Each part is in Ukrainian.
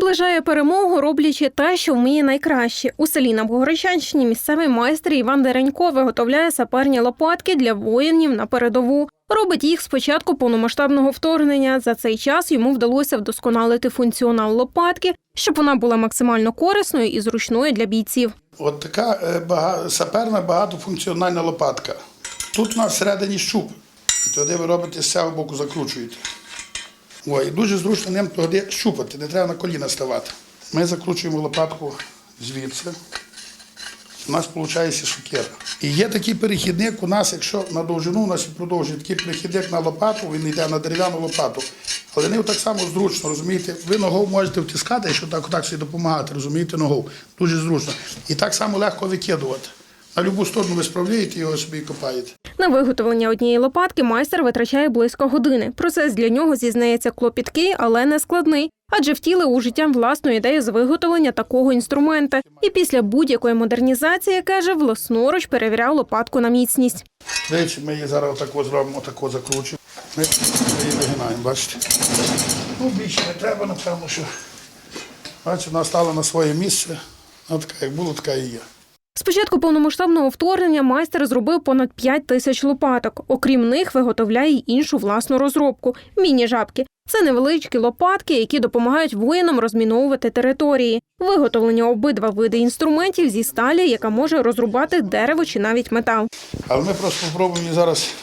Наближає перемогу, роблячи те, що вміє найкраще. У селі на Богородчанщині місцевий майстер Іван Деренько виготовляє саперні лопатки для воїнів на передову. Робить їх з початку повномасштабного вторгнення. За цей час йому вдалося вдосконалити функціонал лопатки, щоб вона була максимально корисною і зручною для бійців. От така е, бага- саперна багатофункціональна лопатка. Тут у нас всередині щуп. І туди ви робите з цього боку закручуєте. Ой, дуже зручно ним туди щупати, не треба на коліна ставати. Ми закручуємо лопатку звідси. У нас виходить шокера. І є такий перехідник у нас, якщо на довжину у нас продовжує такий перехідник на лопату, він йде на дерев'яну лопату. Але не так само зручно, розумієте? Ви ногою можете втискати, якщо так отак собі допомагати, розумієте, ногою. Дуже зручно. І так само легко викидувати. На будь-яку сторону ви справляєте його собі копаєте. На виготовлення однієї лопатки майстер витрачає близько години. Процес для нього зізнається клопіткий, але не складний, адже втілив у життя власну ідею з виготовлення такого інструмента. І після будь-якої модернізації каже, власноруч перевіряв лопатку на міцність. Речі, ми її зараз отако зробимо, отако закручуємо. Ми її вигинаємо, бачите? Ну, більше не треба, напевно, що. Бачите, вона стала на своє місце. Вона така, як було, така і є. З початку повномасштабного вторгнення майстер зробив понад 5 тисяч лопаток. Окрім них, виготовляє й іншу власну розробку міні-жабки. Це невеличкі лопатки, які допомагають воїнам розміновувати території. Виготовлення обидва види інструментів зі сталі, яка може розрубати дерево чи навіть метал. Але ми просто спробуємо зараз.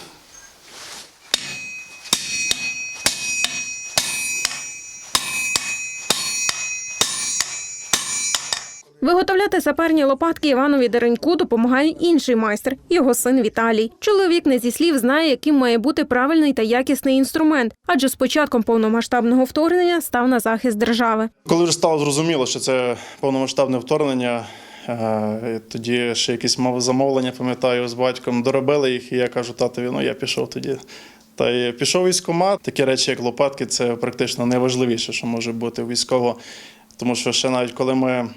Виготовляти саперні лопатки Іванові Дереньку допомагає інший майстер, його син Віталій. Чоловік не зі слів знає, яким має бути правильний та якісний інструмент, адже з початком повномасштабного вторгнення став на захист держави. Коли вже стало зрозуміло, що це повномасштабне вторгнення, е, тоді ще якісь мав замовлення, пам'ятаю, з батьком доробили їх, і я кажу, татові, ну я пішов тоді. Та й пішов військкомат. Такі речі, як лопатки, це практично найважливіше, що може бути у військового. Тому що ще навіть коли ми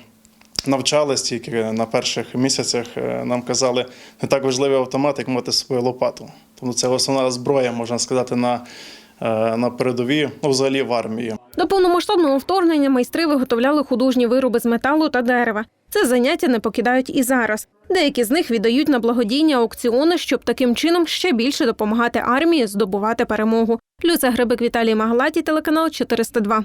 навчались тільки на перших місяцях, е, нам казали, не так важливий автомат, як мати свою лопату. Тому це основна зброя, можна сказати, на, е, на передовій, ну, взагалі в армії. До повномасштабного вторгнення майстри виготовляли художні вироби з металу та дерева. Це заняття не покидають і зараз. Деякі з них віддають на благодійні аукціони, щоб таким чином ще більше допомагати армії здобувати перемогу. Люся Грибик Віталій Магалаті, телеканал 402.